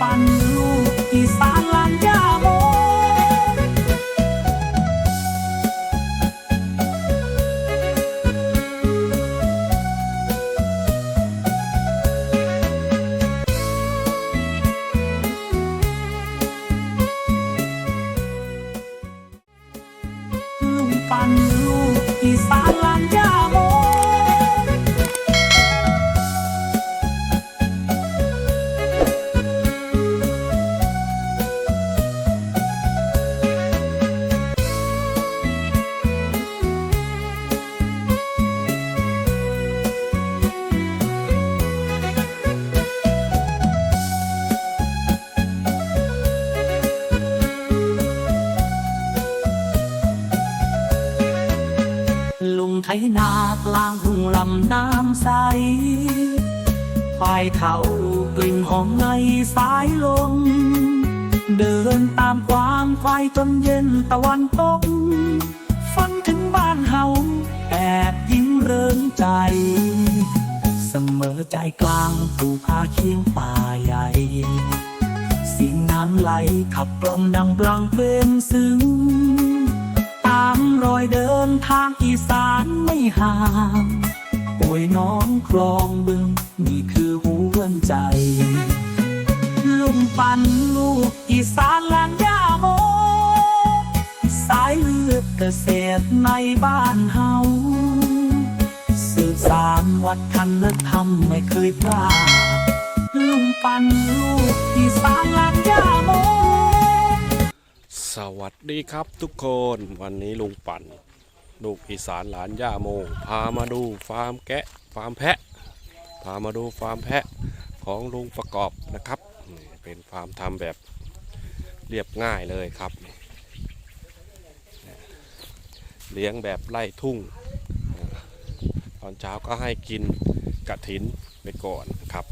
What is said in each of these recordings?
ปันลูกอีสานลันำน้ำใสควายเขากลิ่นหอมในสายลม เดินตามความควายจนเย็นตะวันตกฝันถึงบ้านเฮาแอบยิ้มเริงใจ เสมอใจกลางภูผาเคียงป่าใหญ่สียงน้ำไหลขับกล่อมดังบลังเพลงซึ้ง ตามรอยเดินทางอีสานไม่ห่าง ป่วยน้องคลองบึง นี่คือหัวใจ ลุงปันลูกอีสานลานยาโม สายเลือดเกษตรในบ้านเฮาสืบสานวัฒนธรรมไม่เคยพลาดลุงปันลูกอีสานลานยาโม สวัสดีครับทุกคนวันนี้ลุงปั่น ลูกอีสานหลานย่าโม พามาดูฟาร์มแกะฟาร์มแพะ พามาดูฟาร์มแพะของลุงประกอบนะครับ เป็นฟาร์มทำแบบเรียบง่ายเลยครับ เลี้ยงแบบไล่ทุ่ง ตอนเช้าก็ให้กินกระถินไปก่อนนะครับ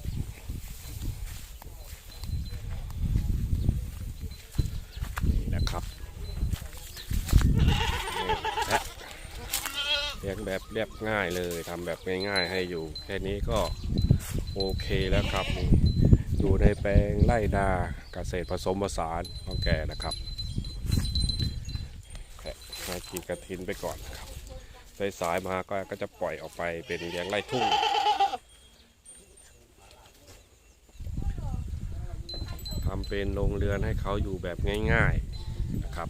และ เลี้ยงแบบเรียบง่ายเลยทำแบบง่ายๆให้อยู่ แค่นี้ก็โอเคแล้วครับนี่อยู่ในแปลงไร่นาเกษตรผสมผสานของแกนะครับแค่ให้กินกระถินไปก่อนนะครับสายๆมาก็ก็จะปล่อยออกไปเป็นเลี้ยงไร่ทุ่งทำเป็นโรงเรือนให้เขาอยู่แบบง่าย ๆนะครับ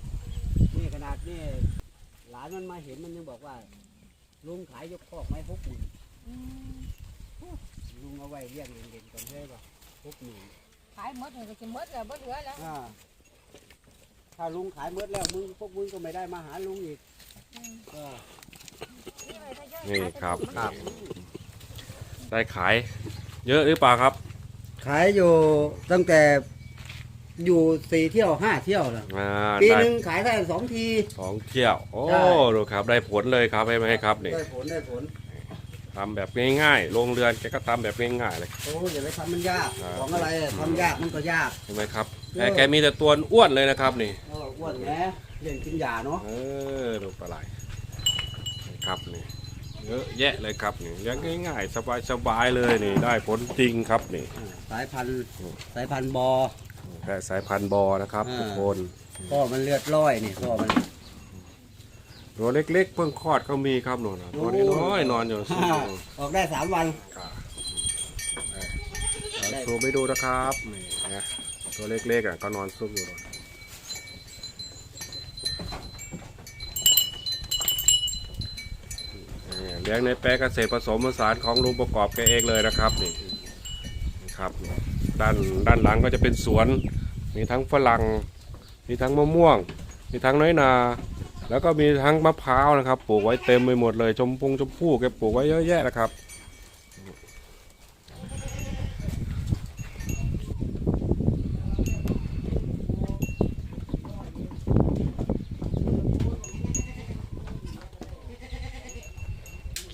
นี่ขนาดนี่หลานมันมาเห็นมันยังบอกว่า ลุงขายยกคอกไม้หกหมื่นลุงเอาไว้เลี้ยงเด่นๆก่อนเลยว่าหกหมื่นขายหมดเลยก็จะหมดแล้วบ่เหลือแล้วอ่าถ้าลุงขายเมดแล้วมึงพวกมึงก็ไม่ได้มาหาลุงอีกก็นี่ครับ ได้ขาย เยอะหรือเปล่าครับ ขายอยู่ตั้งแต่ อยู่สี่เที่ยวห้าเที่ยวแล้วอ่าปีได้หนึ่งขายได้สองที สองเที่ยว โอ้ได้ ดูครับได้ผลเลยครับให้ไหมครับนี่ได้ผลได้ผลทำแบบง่ายๆโรงเรือนแกก็ทำแบบง่ายๆเลย โอ้อย่าไปทำมันยากครับ ของอะไรอะทำยากมันก็ยาก เห็นไหมครับเออแต่แกมีแต่ตัวอ้วนเลยนะครับนี่ เอออ้วนแหมเลี้ยงกินยาเนาะเออดูปลาไหลนี่ครับนี่เยอะแยะเลยครับนี่เลี้ยังง่ายๆสบายๆเลยนี่ได้ผลจริงครับนี่ อ่าสายพันธุ์อืมสายพันธุ์บอ แต่สายพันธุ์บอนะครับอ่า ทุกคนพ่อมันเลือดร้อยนี่พ่อมัน ตัวเล็กๆเพิ่งคลอดก็มีครับหนูนะตัวน้อยๆนอนอยู่ฮ่าออกได้สามวันเอาซูมไปดูนะครับนี่นะตัวเล็กๆอะก็นอนซุกอยู่เลยนี่เลี้ยงในแปลงเกษตรผสมผสานของลุงประกอบแกเองเลยนะครับนี่นี่ครับ ด้านด้านหลังก็จะเป็นสวน มีทั้งฝรั่ง มีทั้งมะม่วง มีทั้งน้อยนา แล้วก็มีทั้งมะพร้าวนะครับ ปลูกไว้เต็มไปหมดเลย ชมพงชมพู่แกปลูกไว้เยอะแยะนะครับ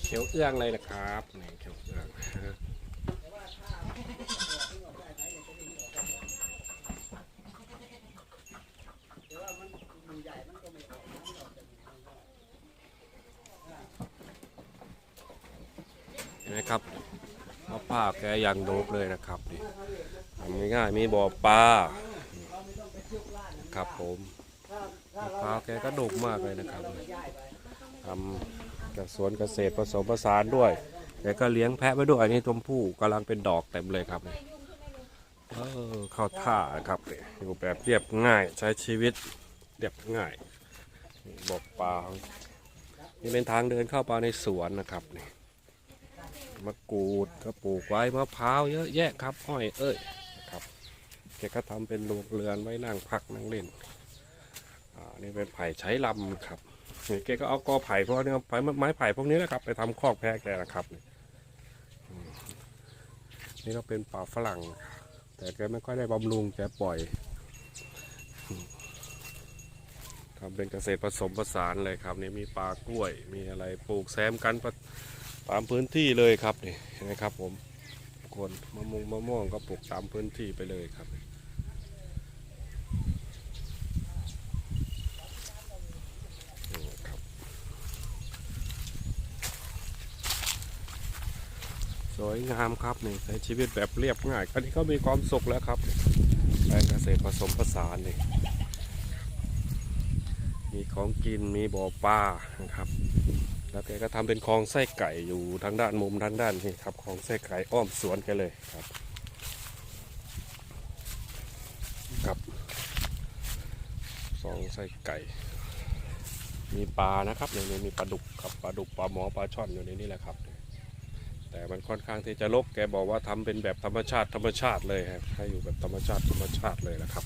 เขียวเอื้องเลยนะครับนี่เขียวเอื้องเห็ นไหมครับมาภาพแกย่างโดบเลยนะครับนี่ทำง่ายๆมีบ่อปลาครับผมมะพร้าวแกก็ดกมากเลยนะครับทำกับสวนเกษตรผสมผสานด้วยแกก็เลี้ยงแพะไว้ด้วยอันนี้ตัวผู้กำลังเป็นดอกเต็มเลยครับเออเข้าท่านะครับอยู่แบบเรียบง่ายใช้ชีวิตเรียบง่ายบ่อปลานี่เป็นทางเดินเข้าไปในสวนนะครับนี่ มะกรูดก็ปลูกไว้มะพร้าวเยอะแยะครับอ้อยเอ้ยนะครับแกก็ทำเป็นโรงเรือนไว้นั่งพักนั่งเล่นอ่านี่เป็นไผ่ใช้ลำครับนี่แกก็เอากอไผ่พวกนี้ไผ่ไม้ไผ่พวกนี้นะครับ ไปทำคอกแพะแกนะครับนี่อืมนี่ก็เป็นป่าฝรั่ง แต่แกไม่ค่อยได้บำรุงแกปล่อยทำเป็นเกษตรผสมผสานเลยครับนี่มีปลากล้วยมีอะไรปลูกแซมกันปะ ตามพื้นที่เลยครับนี่เห็นะครับผมคนมะม่วงมะม่วงก็ปลูกตามพื้นที่ไปเลยครับนี่ครับสวยงามครับนี่ใช้ชีวิตแบบเรียบง่ายอันนี้ก็มีความสุขแล้วครับแปลงเกษตรผสมผสานนี่มีของกินมีบ่อปลานะครับ แล้วแกก็ทำเป็นคลองไส้ไก่อยู่ทางด้านมุมทางด้านนี่ครับคลองไส้ไก่อ้อมสวนแกันเลยครับกับสองไส้ไก่ มีปลานะครับในนี้มีปลาดุกครับปลาดุกปลาหมอปลาช่อนอยู่ในนี้แหละครับ แต่มันค่อนข้างที่จะรกแกบอกว่าทำเป็นแบบธรรมชาติธรรมชาติเลยครับให้อยู่แบบธรรมชาติธรรมชาติเลยนะครับ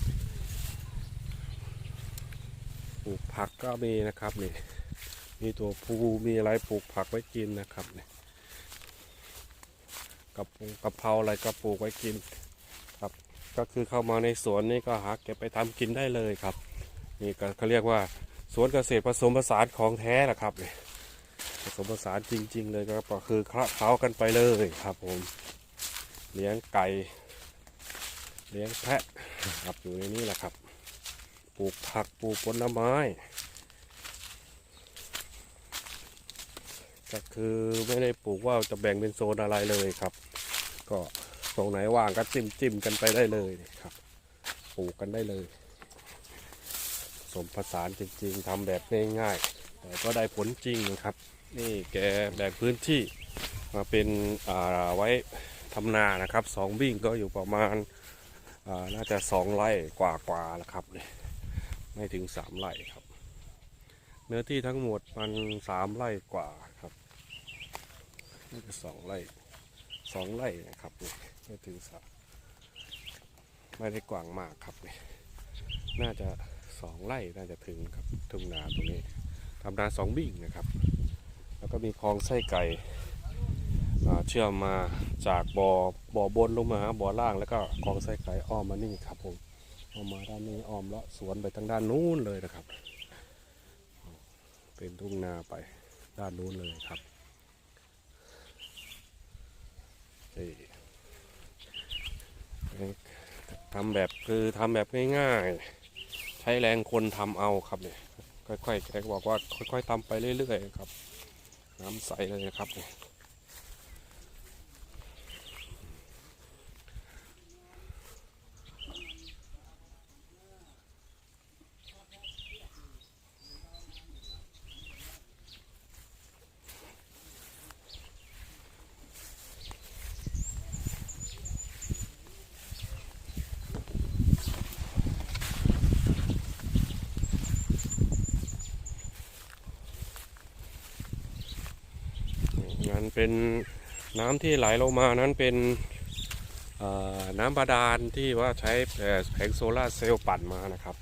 ปลูกผักก็มีนะครับนี่ มีตัวพูมีอะไรปลูกผักไว้กินนะครับเนี่ยกระปงกะเพราอะไรก็ปลูกไว้กินครับ ก็คือเข้ามาในสวนนี่ก็หาเก็บไปทำกินได้เลยครับนี่ก็เขาเรียกว่าสวนเกษตรผสมผสานของแท้แหละครับเนี่ยผสมผสานจริง ๆ เลยก็คือคละเคล้ากันไปเลยครับผมเลี้ยงไก่เลี้ยงแพะครับอยู่ในนี้แหละครับ ปลูกผักปลูกผลไม้ ก็คือไม่ได้ปลูกว่าจะแบ่งเป็นโซนอะไรเลยครับ ก็ตรงไหนว่างก็จิ้มจิ้มกันไปได้เลยครับ ปลูกกันได้เลยผสมผสานจริง ๆทำแบบง่ายๆแต่ก็ได้ผลจริงนะครับ นี่แกแบ่งพื้นที่มาเป็นอ่าไว้ทำนานะครับสองวิ่งก็อยู่ประมาณอ่าน่าจะสองไร่กว่าๆแล้วครับนี่ไม่ถึงสามไร่ครับ เนื้อที่ทั้งหมดมันสามไร่กว่าครับ นี่ก็สองไร่สองไร่นะครับนี่ไม่ถึงสามไม่ได้กว้างมากครับนี่น่าจะสองไร่น่าจะถึงครับทุ่งนาตรงนี้ทำนาสองบิ่งนะครับ แล้วก็มีคลองไส้ไก่เชื่อมมาจากบ่อบ่อบนลงมาหาบ่อล่างแล้วก็คลองไส้ไก่อ้อมมานี่ครับผมอ้อมมาด้านนี้อ้อมเลาะสวนไปทางด้านนู้นเลยนะครับ เป็นทุ่งนาไปด้านนู้นเลยครับนี่ ทำแบบคือทำแบบง่ายๆ ใช้แรงคนทำเอาครับเนี่ยค่อยๆแกบอกว่าค่อยๆทำไปเรื่อยๆครับ น้ำใสเลยนะครับเนี่ยงั้น เป็นน้ำที่ไหลลงมานั้นเป็นน้ำบาดาลที่ว่าใช้แผงโซลาร์เซลล์ปั่นมานะครับ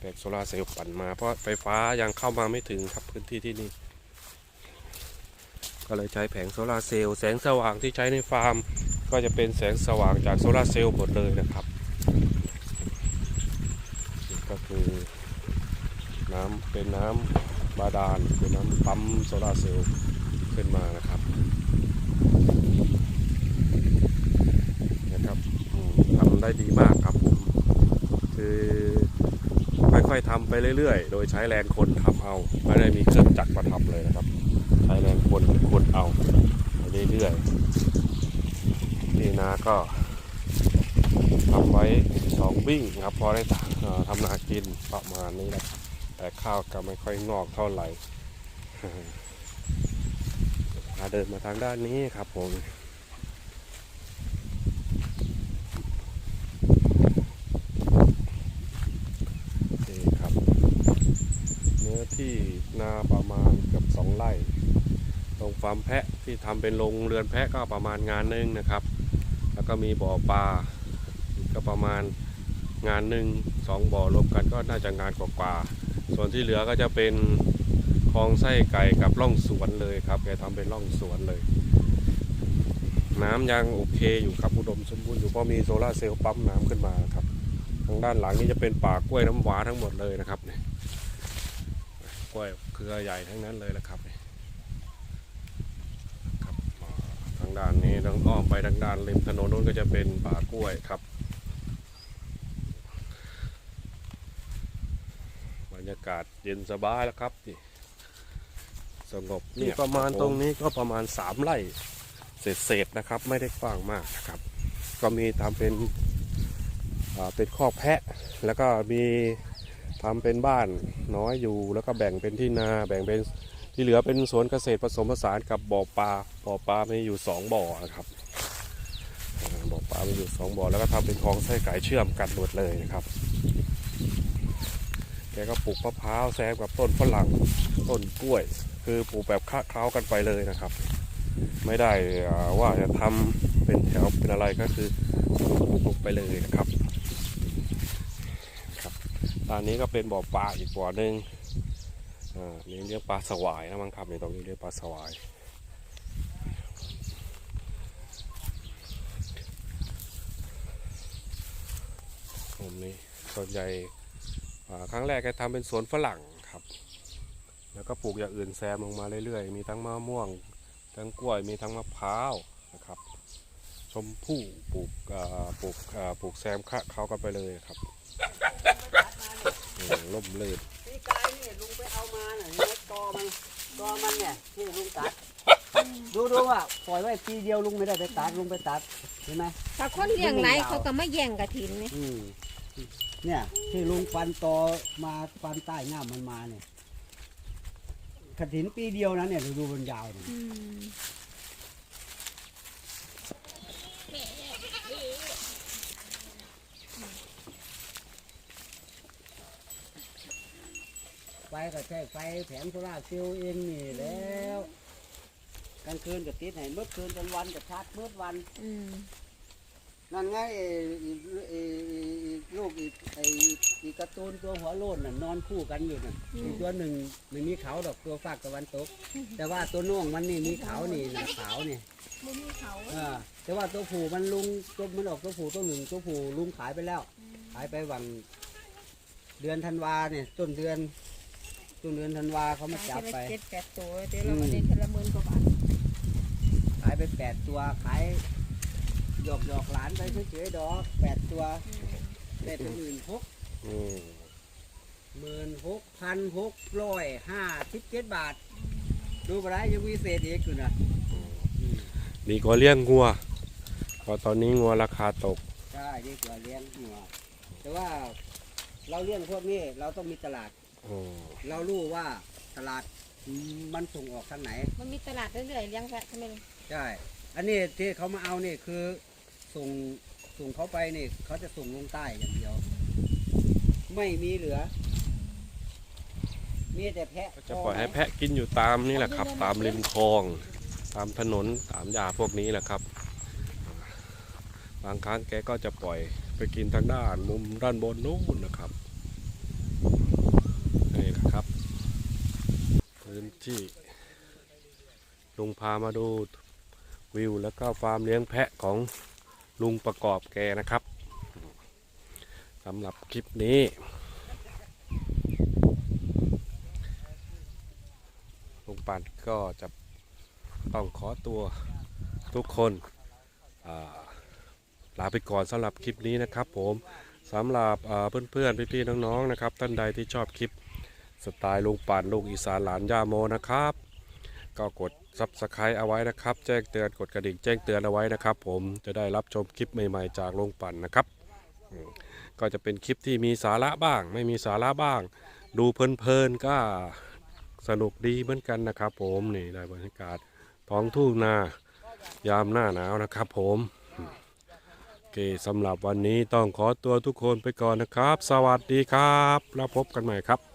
แผงโซลาร์เซลล์ปั่นมาเพราะไฟฟ้ายังเข้ามาไม่ถึงครับพื้นที่ที่นี่ก็เลยใช้แผงโซลาร์เซลล์แสงสว่างที่ใช้ในฟาร์ม ก็จะเป็นแสงสว่างจากโซลาร์เซลล์หมดเลยนะครับก็คือน้ำเป็นน้ำบาดาลเป็นน้ำปั๊มโซลาร์เซลล์ ขึ้นมานะครับนะครับทำได้ดีมากครับผมคือค่อยๆทำไปเรื่อยๆ โดยใช้แรงคนทำเอา ไม่ได้มีเครื่องจักรมาทำเลยนะครับ ใช้แรงคนคนเอาไปเรื่อยๆที่นาก็ทำไว้สองวิ่งครับพอได้ทำนากินประมาณนี้นะครับแต่ข้าวก็ไม่ค่อยงอกเท่าไหร่าเดินมาทางด้านนี้ครับผมนี่ครับ เนื้อที่นาประมาณเกือบสองไร่ ตรงฟาร์มแพะที่ทำเป็นโรงเรือนแพะก็ประมาณงานหนึ่งนะครับ แล้วก็มีบ่อปลากก็ประมาณงานหนึ่งสองบ่อรวมกันก็น่าจะงานกว่าๆส่วนที่เหลือก็จะเป็น คลองไส้ไก่กับร่องสวนเลยครับแกทำเป็นร่องสวนเลย น้ำยังโอเคอยู่ครับอุดมสมบูรณ์อยู่เพราะมีโซลาเซลล์ปั๊มน้ำขึ้นมาครับทางด้านหลังนี้จะเป็นป่ากล้วยน้ำว้าทั้งหมดเลยนะครับเนี่ยกล้วยเครือใหญ่ทั้งนั้นเลยนะครับครับทางด้านนี้ต้องอ้อมไปทางด้านริมถนนนู้นก็จะเป็นป่ากล้วยครับบรรยากาศเย็นสบายแล้วครับนี่ สงบนี่ประมาณตรงนี้ก็ประมาณสามไร่เศษๆนะครับ ไม่ได้กว้างมากนะครับ ก็มีทำเป็นเป็นคอกแพะ แล้วก็มีทำเป็นบ้านน้อยอยู่ แล้วก็แบ่งเป็นที่นาแบ่งเป็นที่เหลือเป็นสวนเกษตรผสมผสานกับบ่อปลาบ่อปลามีอยู่สองบ่อนะครับบ่อปลามีอยู่สองบ่อแล้วก็ทำเป็นคลองไส้ไก่เชื่อมกันหมดเลยนะครับแกก็ปลูกมะพร้าวแซมกับต้นฝรั่งต้นกล้วย คือปลูกแบบคละเคล้ากันไปเลยนะครับ ไม่ได้ว่าจะทำเป็นแถวเป็นอะไรก็คือปลูกไปเลยนะครับครับด้านนี้ก็เป็นบ่อปลาอีกบ่อหนึ่งอ่านี่เรียกปลาสวายนะมั้งครับในตรงนี้เรียกปลาสวายผมนี่ส่วนใหญ่ครั้งแรกแกทำเป็นสวนฝรั่งครับ แล้วก็ปลูกอย่างอื่นแซมลงมาเรื่อยๆ มีทั้งมะม่วง ทั้งกล้วย มีทั้งมะพร้าวนะครับ ชมพู่ปลูกเอ่อปลูกเอ่อปลูกแซมคะเขากันไปเลยครับอืมล่มลื่นปีกายนี่ลุงไปเอามาน่ะเห็นไหมตอมันตอมันเนี่ยที่ลุงตัด ดูดูว่าปล่อยไว้ปีเดียวลุงไม่ได้ไปตัดลุงไปตัดเห็นไหมถ้าคนเลี้ยงไรเขาก็ไม่แย่งกระถินนี่อืมเนี่ยที่ลุงฟันตอมาฟันใต้ง่ามมันมาเนี่ย กระถินปีเดียวนะเนี่ยดูดูมันยาวเนี่ยอืมไฟก็ใช้ไฟแผงโซล่าร์เซลล์เองนี่แล้วกลางคืนก็ติดให้เมื่อคืนกลางวันก็ชาร์จเมื่อวัน อืม นั่นไงไอ้ไอ้ไอ้ไอ้ลูกอีกไอ้อีการ์ตูนตัวหัวโลนน่ะนอนคู่กันอยู่น่ะอีกตัวหนึ่งไม่มีเขาดอกตัวฝากตะวันตก แต่ว่าตัวน้องมันนี่มีเขานี่นะขาวนี่บ่มีเขาเออแต่ว่าตัวผูมันลุงตัวมันออกตัวผูตัวหนึ่งตัวผูลุงขายไปแล้ว ขายไปหวังเดือนธันวาเนี่ยต้นเดือนต้นเดือนธันวาเขามาจับไปเจ็ดแปดตัวเดี๋ยวเราก็ได้เทละหมื่นกว่าบาทขายไปแปดตัวขาย หยอกหยอกหลานไปเฉยๆดอกแปดตัวได้เป็นหมื่นหกอืมหมื่นหกพันหกร้อยห้าสิบเจ็ดบาท ดูไปได้ยังมีเศษอีกอยู่นะอืมดีกว่าเลี้ยงงัวเพราะตอนนี้งัวราคาตก ใช่ดีกว่าเลี้ยงหัวแต่ว่าเราเลี้ยงพวกนี้เราต้องมีตลาด อืมเรารู้ว่าตลาดมันส่งออกทางไหน มันมีตลาดเรื่อยๆเลี้ยงแพะใช่ไหมลุงใช่ อันนี้ที่เขามาเอานี่คือ ส่งส่งเขาไปนี่เขาจะส่งลงใต้อย่างเดียว ไม่มีเหลือ มีแต่แพะก็จะปล่อยให้แพะกินอยู่ตามนี่แหละครับ ตามริมคลอง ตามถนนตามหญ้าพวกนี้แหละครับ บางครั้งแกก็จะปล่อยไปกินทางด้านมุมด้านบนนู้นนะครับนี่แหละครับ พื้นที่ลุงพามาดูวิวแล้วก็ฟาร์มเลี้ยงแพะของ ลุงประกอบแกนะครับสำหรับคลิปนี้ ลุงปันก็จะต้องขอตัวทุกคนลาไปก่อนสำหรับคลิปนี้นะครับผมสำหรับเพื่อนๆพี่ๆน้องๆนะครับท่านใดที่ชอบคลิปสไตล์ลุงปันลุงอีสานหลานย่าโมนะครับ ก็กด ซับสไครต์เอาไว้นะครับ แจ้งเตือนกดกระดิ่งแจ้งเตือนเอาไว้นะครับ ผมจะได้รับชมคลิปใหม่ๆจากโรงปั่นนะครับ ก็จะเป็นคลิปที่มีสาระบ้าง ไม่มีสาระบ้าง ดูเพลินๆก็สนุกดีเหมือนกันนะครับ ผมนี่ได้บรรยากาศท้องทุ่งนายามหน้าหนาวนะครับ ผมอืมโอเคสำหรับวันนี้ต้องขอตัวทุกคนไปก่อนนะครับ สวัสดีครับ แล้วพบกันใหม่ครับ